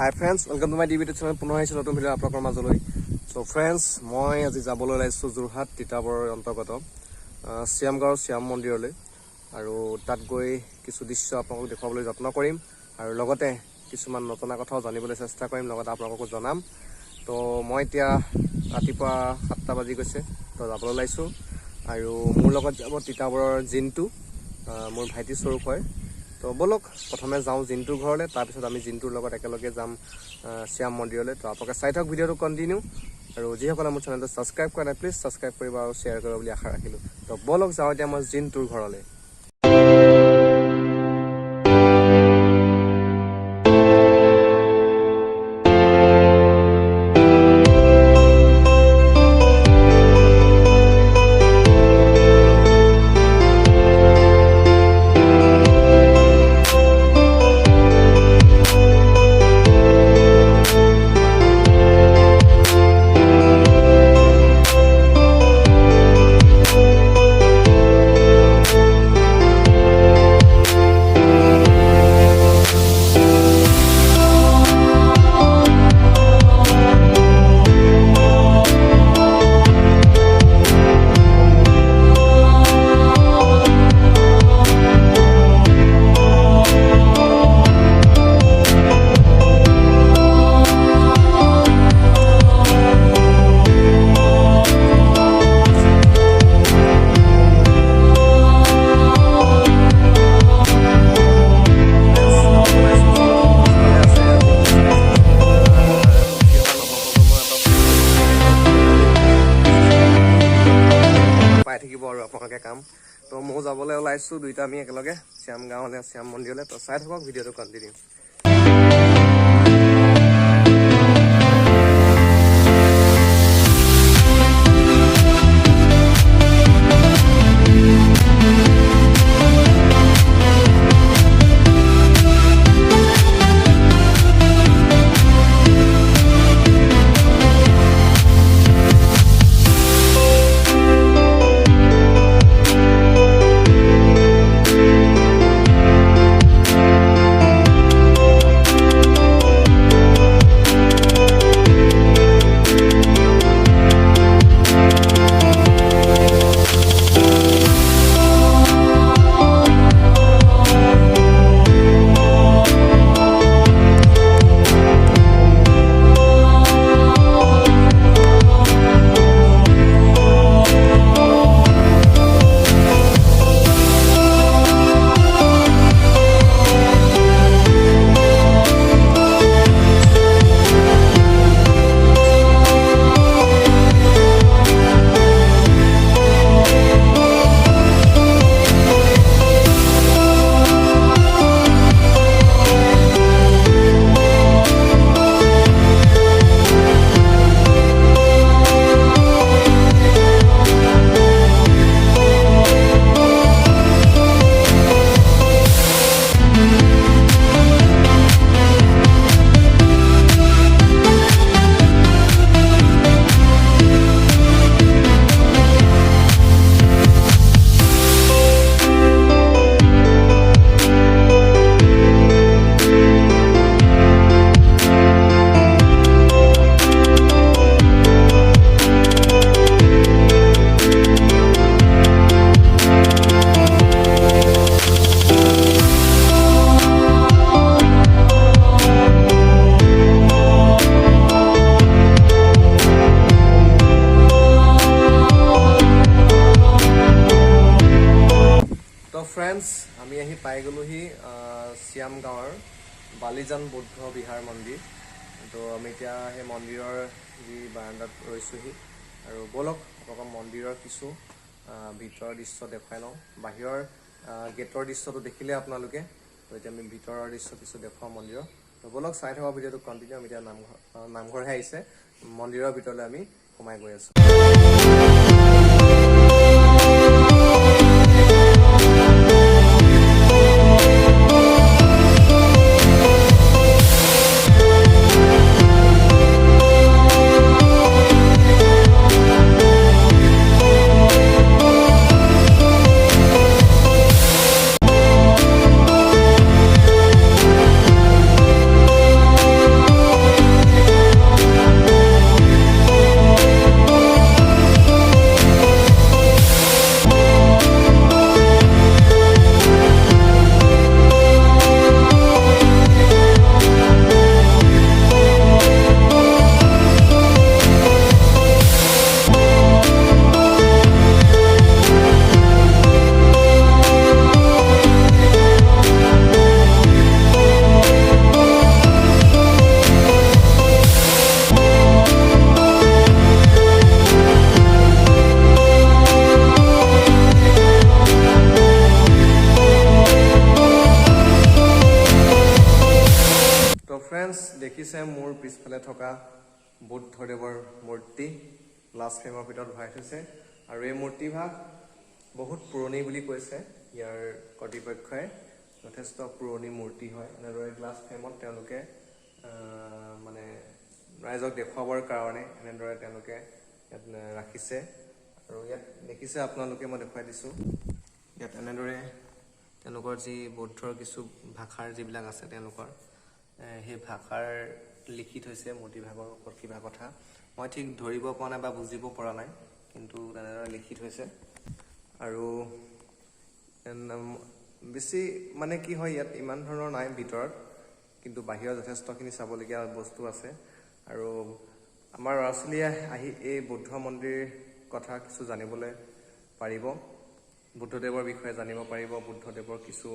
Hi friends welcome to my TV channel পুনৰ আহিছোঁ নতুন ভিডিঅ' আপোনালোকৰ মাজলৈ। চ' ফ্ৰেণ্ডছ মই আজি যাবলৈ ওলাইছোঁ যোৰহাট তিতাবৰৰ অন্তৰ্গত আহ, শ্যামগাঁৱৰ শ্যাম মন্দিৰলৈ। আৰু তাত গৈ কিছু দৃশ্য আপোনালোকক দেখুৱাবলৈ যত্ন কৰিম। আৰু লগতে কিছুমান নজনা কথাও জানিবলৈ চেষ্টা কৰিম। লগতে আপোনালোককো জনাম। তো মই এতিয়া ৰাতিপুৱা সাতটা বাজি গৈছে। তো যাবলৈ ওলাইছোঁ। আৰু মোৰ লগত যাব তিতাবৰৰ জিনটো মোৰ ভাইটি স্বৰূপ হয়। তো ব'লক প্ৰথমে যাওঁ জিন্টুৰ ঘৰলৈ তাৰপিছত আমি জিন্টুৰ লগত একেলগে যাম শ্যাম মন্দিৰলৈ। তো আপোনালোকে চাই থাকক ভিডিঅ'টো কণ্টিনিউ আৰু যিসকলে মোৰ চেনেলটো ছাবস্ক্ৰাইব কৰা নাই প্লিজ ছাবস্ক্ৰাইব কৰিব আৰু শ্বেয়াৰ কৰিব বুলি আশা ৰাখিলোঁ। তো ব'লক যাওঁ এতিয়া মই জিন্টুৰ ঘৰলৈ। যাবলৈ দুইটা আমি একেলগে শ্যাম গাঁৱলৈ শ্যাম মন্দিৰলৈ। তো চাই থাকক ভিডিঅ'টো কণ্টিনিউ শ্যাম গাঁৱৰ বালিজান বৌদ্ধ বিহাৰ মন্দিৰ। তো আমি এতিয়া সেই মন্দিৰৰ যি বাৰাণ্ডাত ৰৈছোহি আৰু ব'লক আপোনালোকক মন্দিৰৰ কিছু ভিতৰৰ দৃশ্য দেখুৱাই লওঁ। বাহিৰৰ গেটৰ দৃশ্যটো দেখিলে আপোনালোকে তো এতিয়া আমি ভিতৰৰ দৃশ্য কিছু দেখুৱাওঁ মন্দিৰৰ। তো ব'লক চাই থকা ভিডিঅ'টো কণ্টিনিউ আমি এতিয়া নামঘৰ নামঘৰহে আহিছে। মন্দিৰৰ ভিতৰলৈ আমি সোমাই গৈ আছোঁ। ফ্ৰেণ্ডছ দেখিছে মোৰ পিছফালে থকা বুদ্ধদেৱৰ মূৰ্তি গ্লাছ ফ্ৰেমৰ ভিতৰত ভৰাই থৈছে। আৰু এই মূৰ্তিভাগ বহুত পুৰণি বুলি কৈছে ইয়াৰ কৰ্তৃপক্ষই। যথেষ্ট পুৰণি মূৰ্তি হয়। এনেদৰে গ্লাছ ফ্ৰেমত তেওঁলোকে মানে ৰাইজক দেখুৱাবৰ কাৰণে এনেদৰে তেওঁলোকে ইয়াত ৰাখিছে। আৰু ইয়াত দেখিছে আপোনালোকে মই দেখুৱাই দিছোঁ। ইয়াত এনেদৰে তেওঁলোকৰ যি বৌদ্ধৰ কিছু ভাষাৰ যিবিলাক আছে তেওঁলোকৰ সেই ভাষাৰ লিখি থৈছে মূৰ্তিভাগৰ ওপৰত কিবা কথা। মই ঠিক ধৰিব পৰা নাই বা বুজিব পৰা নাই কিন্তু তেনেদৰে লিখি থৈছে। আৰু বেছি মানে কি হয় ইয়াত ইমান ধৰণৰ নাই ভিতৰত কিন্তু বাহিৰত যথেষ্টখিনি চাবলগীয়া বস্তু আছে। আৰু আমাৰ ল'ৰা ছোৱালীয়ে আহি এই বৌদ্ধ মন্দিৰ কথা কিছু জানিবলৈ পাৰিব। বুদ্ধদেৱৰ বিষয়ে জানিব পাৰিব বুদ্ধদেৱৰ কিছু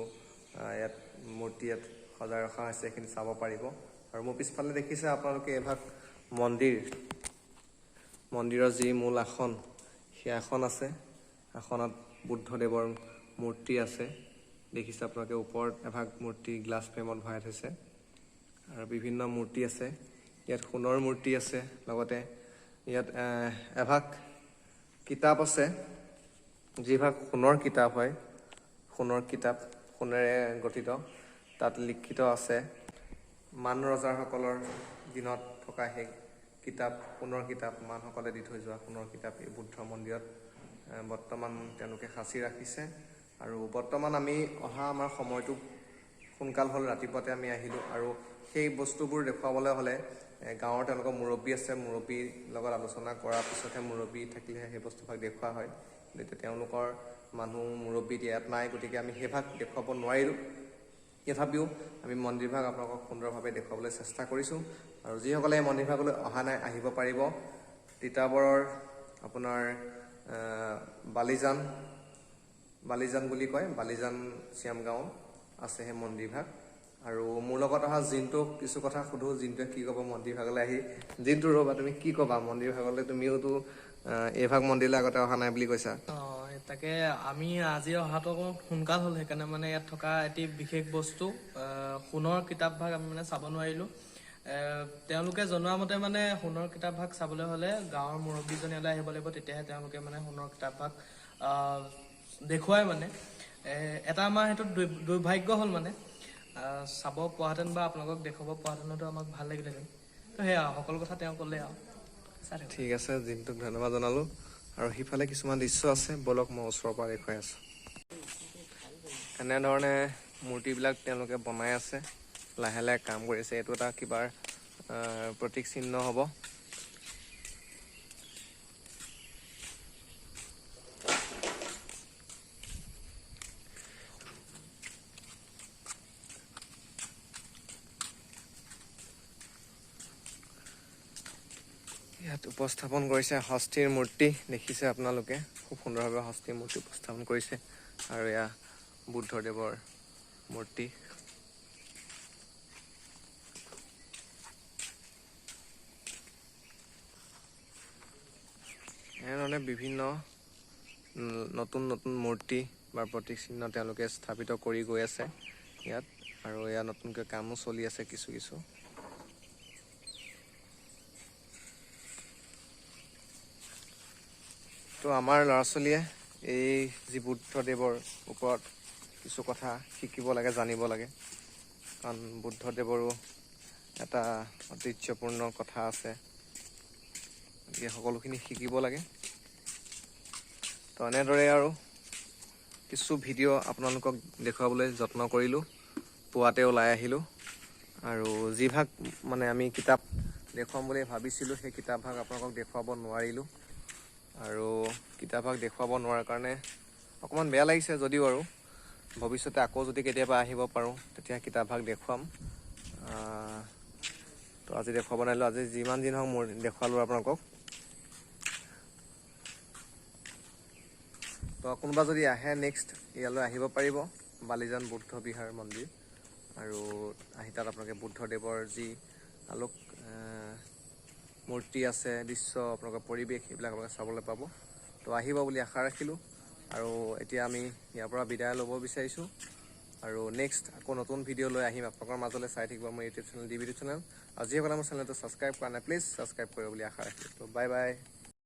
ইয়াত মূৰ্তি ইয়াত সজাই ৰখা হৈছে সেইখিনি চাব পাৰিব। আৰু মোৰ পিছফালে দেখিছে আপোনালোকে এভাগ মন্দিৰ মন্দিৰৰ যি মূল আসন সেই আসন আছে। আসনত বুদ্ধদেৱৰ মূৰ্তি আছে। দেখিছে আপোনালোকে ওপৰত এভাগ মূৰ্তি গ্লাছ ফ্ৰেমত ভৰাই থৈছে। আৰু বিভিন্ন মূৰ্তি আছে। ইয়াত সোণৰ মূৰ্তি আছে। লগতে ইয়াত এভাগ কিতাপ আছে। যিভাগ সোণৰ কিতাপ হয় সোণৰ কিতাপ সোণেৰে গঠিত। তাত লিখিত আছে মান ৰজাসকলৰ দিনত থকা সেই কিতাপ সোণৰ কিতাপ মানসকলে দি থৈ যোৱা সোণৰ কিতাপ এই বুদ্ধ মন্দিৰত বৰ্তমান তেওঁলোকে সাঁচি ৰাখিছে। আৰু বৰ্তমান আমি অহা আমাৰ সময়টো সোনকাল হ'ল ৰাতিপুৱাতে আমি আহিলোঁ আৰু সেই বস্তুবোৰ দেখুৱাবলৈ হ'লে গাঁৱৰ তেওঁলোকৰ মুৰব্বী আছে মুৰব্বীৰ লগত আলোচনা কৰাৰ পিছতহে মুৰব্বী থাকিলেহে সেই বস্তুভাগ দেখুওৱা হয়। কিন্তু এতিয়া তেওঁলোকৰ মানুহ মুৰব্বী ইয়াত নাই গতিকে আমি সেইভাগ দেখুৱাব নোৱাৰিলোঁ। তথাপিও আমি মন্দিৰভাগ আপোনালোকক সুন্দৰভাৱে দেখুৱাবলৈ চেষ্টা কৰিছোঁ। আৰু যিসকলে মন্দিৰভাগলৈ অহা নাই আহিব পাৰিব। তিতাবৰৰ আপোনাৰ বালিজান বালিজান বুলি কয় বালিজান শ্যামগাঁও আছে সেই মন্দিৰভাগ আৰু মোৰ লগত অহা জিন্টুক কিছু কথা সুধো। জিন্টুৱে কি ক'ব মন্দিৰভাগলৈ আহি? জিন্তু ৰ'বা তুমি কি ক'বা? মন্দিৰভাগলৈ তুমিওতো এইভাগ মন্দিৰলৈ আগতে অহা নাই বুলি কৈছা। তাকে আমি আজি অহাটো অকণ সোনকাল হ'ল সেইকাৰণে মানে ইয়াত থকা এটি বিশেষ বস্তু সোণৰ কিতাপ ভাগ আমি মানে চাব নোৱাৰিলোঁ। তেওঁলোকে জনোৱা মতে মানে সোণৰ কিতাপ ভাগ চাবলৈ হ'লে গাঁৱৰ মুৰব্বীজনী ইয়ালৈ আহিব লাগিব তেতিয়াহে তেওঁলোকে মানে সোণৰ কিতাপ ভাগ আহ, দেখুৱাই মানে। এটা আমাৰ সেইটো দুৰ- দুৰ্ভাগ্য হ'ল মানে। চাব পোৱাহেঁতেন বা আপোনালোকক দেখুৱাব পোৱাহেঁতেনতো আমাক ভাল লাগিলেহেঁতেন। তো সেয়া সকলো কথা তেওঁ ক'লে আৰু। ঠিক আছে জিন্টুক ধন্যবাদ জনালোঁ। আৰু সিফালে কিছুমান দৃশ্য আছে ব'লক মই ওচৰৰ পৰা দেখুৱাই আছোঁ। এনেধৰণে মূৰ্তিবিলাক তেওঁলোকে বনাই আছে লাহে লাহে কাম কৰি আছে। এইটো এটা কিবাৰ প্ৰতীক চিহ্ন হ'ব। উপস্থাপন কৰিছে হস্তিৰ মূৰ্তি, দেখিছে আপোনালোকে। খুব সুন্দৰভাৱে হস্তিৰ মূৰ্তি উপস্থাপন কৰিছে। আৰু এয়া বুদ্ধদেৱৰ মূৰ্তি। এনেধৰণে বিভিন্ন নতুন নতুন মূৰ্তি বা প্ৰতীকচিহ্ন তেওঁলোকে স্থাপিত কৰি গৈ আছে ইয়াত। আৰু এয়া নতুনকৈ কামো চলি আছে কিছু কিছু। তো আমাৰ ল'ৰা ছোৱালীয়ে এই যি বুদ্ধদেৱৰ ওপৰত কিছু কথা শিকিব লাগে জানিব লাগে। কাৰণ বুদ্ধদেৱৰো এটা ঐতিহ্যপূৰ্ণ কথা আছে। গতিকে সকলোখিনি শিকিব লাগে। তো এনেদৰে আৰু কিছু ভিডিঅ' আপোনালোকক দেখুৱাবলৈ যত্ন কৰিলোঁ পুৱাতে ওলাই আহিলোঁ। আৰু যিভাগ মানে আমি কিতাপ দেখুৱাম বুলি ভাবিছিলোঁ সেই কিতাপভাগ আপোনালোকক দেখুৱাব নোৱাৰিলোঁ। আৰু কিতাপভাগ দেখুৱাব নোৱাৰাৰ কাৰণে অকণমান বেয়া লাগিছে যদিও আৰু। ভৱিষ্যতে আকৌ যদি কেতিয়াবা আহিব পাৰোঁ তেতিয়া কিতাপভাগ দেখুৱাম। তো আজি দেখুৱাব নোৱাৰিলোঁ আজি যিমান দিন হওক মোৰ দেখুৱালোঁ আপোনালোকক। তো কোনোবা যদি আহে নেক্সট ইয়ালৈ আহিব পাৰিব বালিজান বুদ্ধ বিহাৰ মন্দিৰ। আৰু আহি তাত আপোনালোকে বুদ্ধদেৱৰ যি আলোক মূৰ্তি আছে দৃশ্য আপোনালোকৰ পৰিৱেশ এইবিলাক আপোনালোকে চাবলৈ পাব। তো আহিব বুলি আশা ৰাখিলোঁ আৰু এতিয়া আমি ইয়াৰ পৰা বিদায় ল'ব বিচাৰিছোঁ। আৰু নেক্সট আকৌ নতুন ভিডিঅ' লৈ আহিম আপোনালোকৰ মাজলৈ চাই থাকিব মোৰ ইউটিউব চেনেল ডি চেনেল আৰু যিসকলে মোৰ চেনেলটো ছাবস্ক্ৰাইব কৰা নাই প্লিজ ছাবস্ক্ৰাইব কৰিব বুলি আশা ৰাখিছোঁ ত' বাই বাই